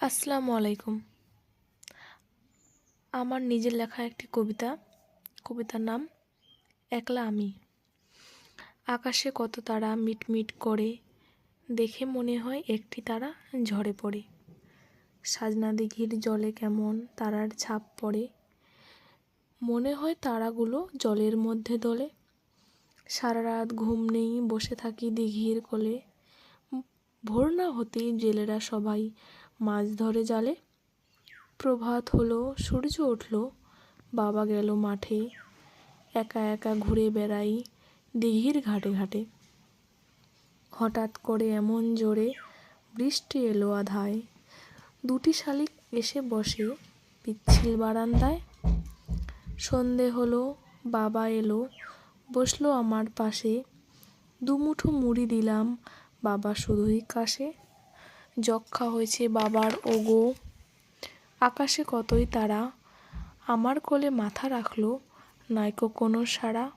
আসসালামু আলাইকুম। আমার নিজের লেখা একটি কবিতা। কবিতার নাম, একলা আমি। আকাশে কত তারা মিটমিট করে, দেখে মনে হয় একটি তারা ঝরে পড়ে। সাজনা দিঘির জলে কেমন তারার ছাপ পড়ে, মনে হয় তারাগুলো জলের মধ্যে দোলে। সারা রাত ঘুম নেই, বসে থাকি দিঘির কোলে। ভোর না হতেই জেলেরা সবাই মাছ ধরে জালে। প্রভাত হলো, সূর্য উঠল, বাবা গেল মাঠে। একা একা ঘুরে বেড়াই দিঘির ঘাটে ঘাটে। হঠাৎ করে এমন জোরে বৃষ্টি এলো আধায়। দুটি শালিক এসে বসে পিচ্ছিল বারান্দায়। সন্ধে হলো, বাবা এলো, বসল আমার পাশে। দুমুঠো মুড়ি দিলাম বাবা শুধুই কাশে। যক্ষা হয়েছে বাবার ওগো। আকাশে কতই তারা। আমার কোলে মাথা রাখল নাইকো কোনো সাড়া।